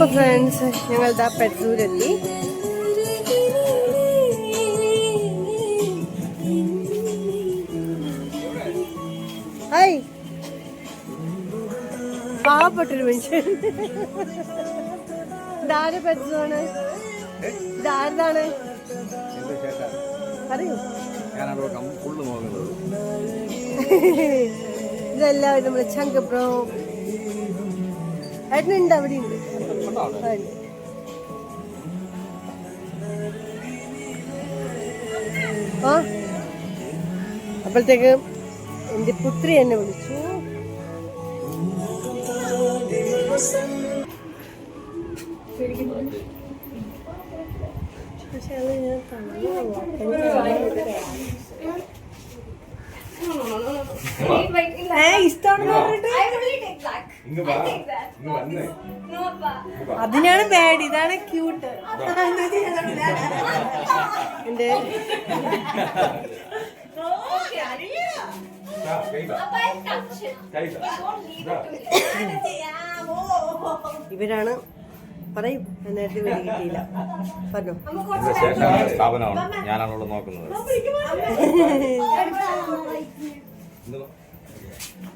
അപ്പൊ ഫ്രണ്ട്സ് ഞങ്ങൾ ദാ പെട്ടൂരെത്തി ഹായ്. പാവപ്പെട്ടൊരു മനുഷ്യൻ. ഇതാരെ പെട്രോണ് ഇതാരതാണ് അറിയൂ? ഇതെല്ലാവരും നമ്മുടെ ചങ്ക ബ്രോ. ഏട്ടനുണ്ട് അവിടെ ഉണ്ട് ആ? അപ്പോഴത്തേക്ക് എന്റെ പുത്രി എന്നെ വിളിച്ചു. പക്ഷെ അത് ഞാൻ തന്നു. അതിനാണ് ബാഡ് ഇതാണ് ക്യൂട്ട് എന്റെ. ഇവരാണ് പറയും ഞാൻ നേരത്തെ വീട് കിട്ടിയില്ല. പറഞ്ഞോ. ഇതിന്റെ ശേഷം സ്ഥാപനമാണ്. നോക്കുന്നത്.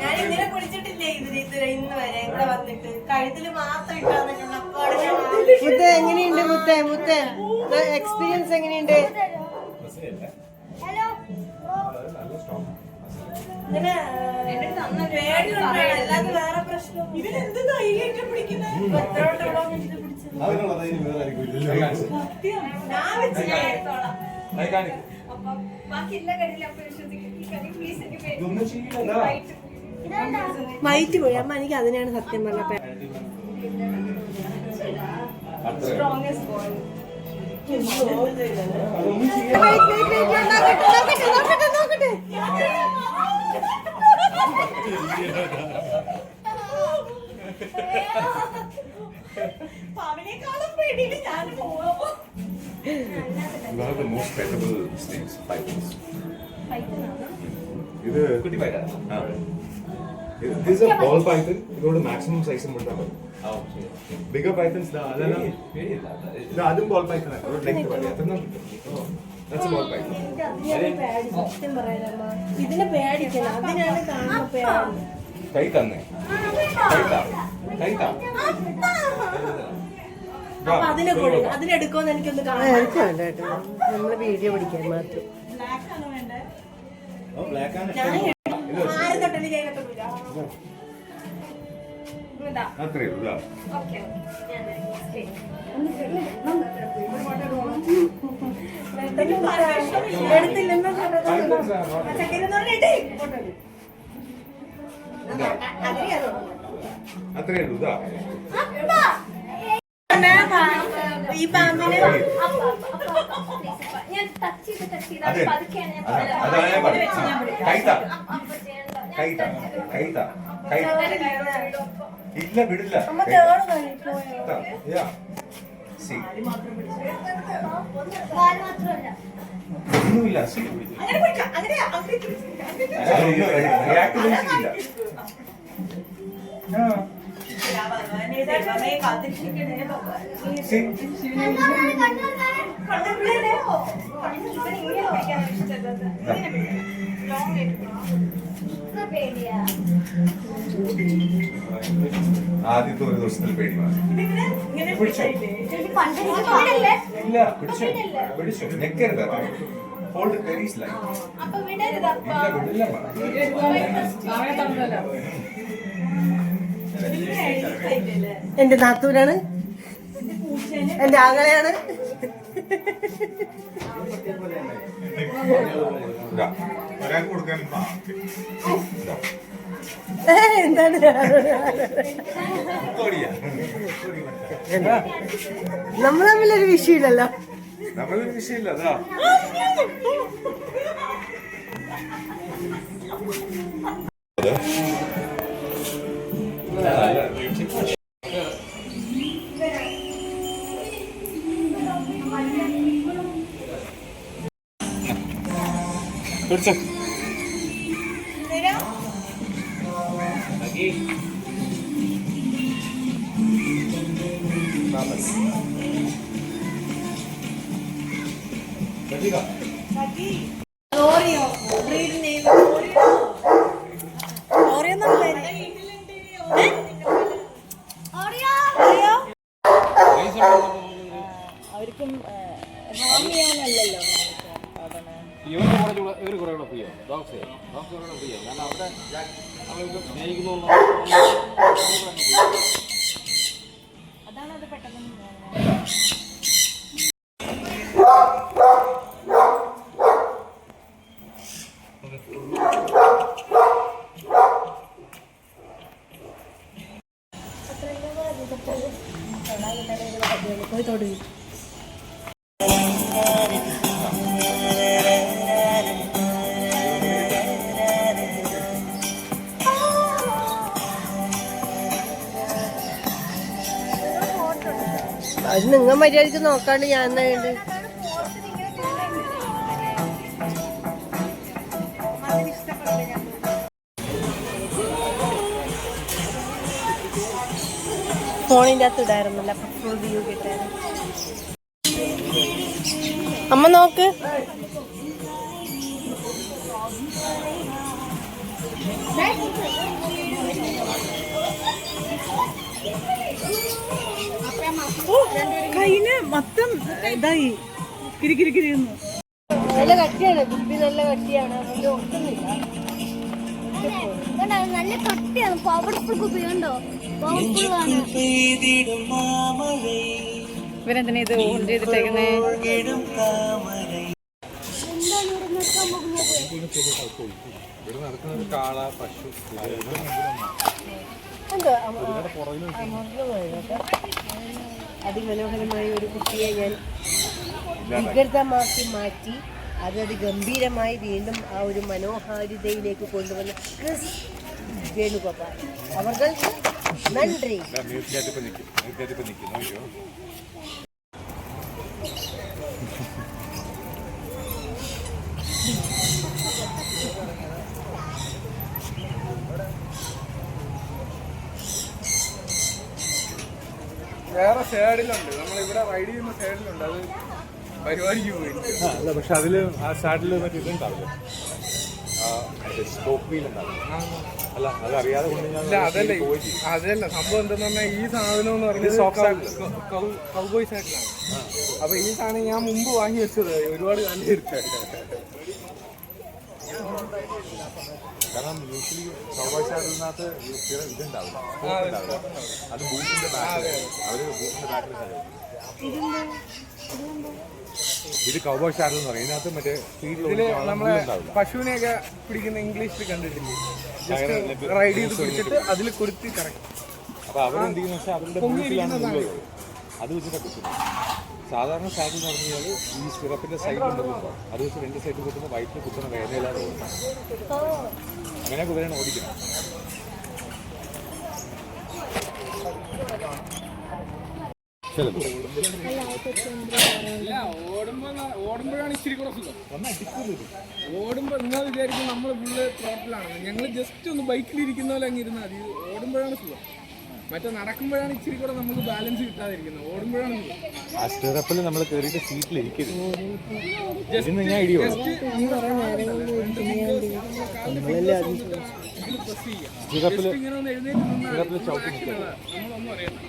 ഞാൻ ഇങ്ങനെ കുളിച്ചിട്ടില്ലേ ഇതിന് ഇതുവരെ ഇന്ന് വരെ ഇവിടെ വന്നിട്ട്? കഴുത്തിൽ മാത്രം ഇട്ടാ മുത്ത എങ്ങനെയുണ്ട് മുത്ത മുത്ത? എക്സ്പീരിയൻസ് എങ്ങനെയുണ്ട്? വേറെ പ്രശ്നം ഇതിനെന്ത് ധൈര്യമായിട്ട് പിടിക്കുന്നത് അതിനുള്ള ധൈര്യം വേറെ ഇല്ലല്ലോ. കാണിക്ക്. ഇതൊന്നും ചെയ്യില്ല. മൈറ്റ് പോയി അമ്മ എനിക്ക് അതിനെയാണ് സത്യം പറഞ്ഞ അത്രേ. അതൊന്നും ചെയ്യില്ല. One of the most pettable snakes, pythons. ഇത് കുട്ടി python. ആ. This is a ball python. ഇതോട് maximum size പറ്റും. Bigger pythons ദാ അതെല്ലാം ഇത് അതും ball python ആണ്. ഒരു length മതി. അതെല്ലാം. That's a ball python. ഇതിനെ പേടിക്കണം അതിനാണ് കാണുമ്പോ പേടി കൈ തന്നെ. കൈ താ. കൈ താ. അപ്പൊ അതിനെ കൊടുക്കും. അതിനെടുക്കുമെന്ന് എനിക്കൊന്ന് കാണാം എനിക്ക് വേണ്ട കേട്ടോ. നമ്മൾ വീഡിയോ പിടിക്കാൻ മാത്രം. ഇത് അത്രയേ ഉള്ളൂ. ഇതാ. not- ചക്കരെന്ന് ഈ പാമ്പിന് ഞാൻ ടച്ച് ചെയ്ത് ടച്ച് ചെയ്ത്. അതെ. പതുക്കെയാണ് ഞാൻ ഇല്ല വിടില്ല. ഒന്നുമില്ല. ആദ്യത്തെ ഒരു ദിവസത്തിൽ പേടി മാറി പിടിച്ചോ? ഇല്ല പിടിച്ചു. പിടിച്ചു. ഞെക്കരുത്. ഹോൾഡ് വെരി സ്ലൈറ്റ് ഇല്ല വിടില്ല? എന്റെ നാത്തൂരാണ് എന്റെ ആങ്ങളെയാണ്. എന്താണ്? നമ്മൾ തമ്മിലൊരു വിഷയമില്ലല്ലോ. നമ്മളൊരു വിഷയമില്ല അതാ. 그렇죠. 내려. 여기. 나머스. 여기가. 여기. 로리오. 브레이드 네임. അതാണ് അത് പെട്ടെന്ന് അത് നിങ്ങൾ മര്യാദയ്ക്ക് നോക്കാണ്ട് ഞാൻ എന്നാ ഉണ്ട് ഫോണിന്റെ അകത്ത് ഇടായിരുന്നില്ല ഫുൾ വ്യൂ കിട്ടാൻ. അമ്മ നോക്ക്. കയ്യിൽ മൊത്തം ഇതായി. കിരിക്കിരിക്കിരിക്കുന്നു നല്ല കട്ടിയാണ്. ബുദ്ധി നല്ല കട്ടിയാണ്. നല്ല കട്ടിയാണ്. പവർഫുൾ കുപ്പി കണ്ടോ? പവർഫുൾ ആണ്. ഇവരെന്തിനാ ഇത് ഓൺ ചെയ്തിട്ടേക്കുന്നേ? ഇവിടെ നടക്കുന്നത്? കാള പശു അതിമനോഹരമായ ഒരു കുട്ടിയെ ഞാൻ വികൃതമാക്കി മാറ്റി അത് ഗംഭീരമായി വീണ്ടും ആ ഒരു മനോഹാരിതയിലേക്ക് കൊണ്ടുവന്ന ക്രിസ് വേണുഗോപാൽ. അവർക്ക് നന്ദി. Thank നിൽക്കും വേറെ സൈഡിലുണ്ട്. നമ്മൾ ഇവിടെ റൈഡ് ചെയ്യുന്ന സൈഡിലുണ്ട്. അത് പരിപാടിക്ക് പോയി. ആ, അല്ല പക്ഷെ ആ സാഡിൽ മറ്റേ ഇതുണ്ടാവില്ല? അല്ല അതല്ല അതല്ല സംഭവം എന്താ ഈ സാധനം എന്ന്. പറഞ്ഞാൽ കൗബോയ് സൈഡിലാണ് അപ്പൊ ഈ സാധനം ഞാൻ മുമ്പ് വാങ്ങി വെച്ചത്. ഒരുപാട് കാലം എടുത്ത യൂഷ്വലി സാഡിനകത്ത് സ്ഥിര ഇതുണ്ടാവില്ല. ഉണ്ടാവില്ല അത് ബൂട്ടിന്റെ ബാക്കിൽ അവർ ബൂട്ടിന്റെ ബാക്കിൽ ഇത് കൗബോയ് സാഡിൽ എന്ന് പറയും. ഇതിനകത്ത് മറ്റേ ഇതിൽ നമ്മളെ പശുവിനെയൊക്കെ പിടിക്കുന്ന ഇംഗ്ലീഷിൽ കണ്ടിട്ടില്ലേ? ജസ്റ്റ് റൈഡ് ചെയ്ത് പിടിച്ചിട്ട് അതിൽ കുരുത്തി കറക്റ്റ് അപ്പൊ അവരെന്ത് ചെയ്യുന്ന വെച്ചാൽ അവരുടെ അത് വെച്ചിട്ടാണ് കുത്തുന്നത്. സാധാരണ സാധനം എന്ന് പറഞ്ഞു കഴിഞ്ഞാൽ ഈ സിറപ്പിന്റെ സൈഡ് ഉണ്ടല്ലോ അത് വെച്ച് രണ്ട് സൈഡ് കുത്തുമ്പോൾ വയറ്റിൽ കുത്തുന്ന വേദനയില്ലാതെ ഓടണം അങ്ങനെ കുതിരയാണ് ഓടിക്കണം. ഓടുമ്പോഴാണ് ഇച്ചിരി കൂടെ സുഖം. നിങ്ങൾ വിചാരിക്കും നമ്മൾ ഫുള്ള് ടോട്ടലാണ് ഞങ്ങൾ ജസ്റ്റ് ഒന്ന് ബൈക്കിൽ ഇരിക്കുന്ന പോലെ അങ്ങ് ഇരുന്നാൽ മതി. ഓടുമ്പോഴാണ് സുഖം. മറ്റേ നടക്കുമ്പോഴാണ് ഇച്ചിരി കൂടെ നമുക്ക് ബാലൻസ് കിട്ടാതിരിക്കുന്നത്. ഓടുമ്പോഴാണ് ആ സ്റ്റിറപ്പിൽ നമ്മൾ കയറിയിട്ട് സീറ്റിൽ ഇരിക്കരുത്. ഇരുന്ന് ഞാൻ ഇടിയോ? സ്റ്റിറപ്പിൽ ഇങ്ങനെ ഒന്ന് എഴുന്നേറ്റ് നിന്നാൽ സ്റ്റിറപ്പിൽ ചവിട്ടി നിൽക്കരുത്. നമ്മളൊന്നും അറിയണ്ട.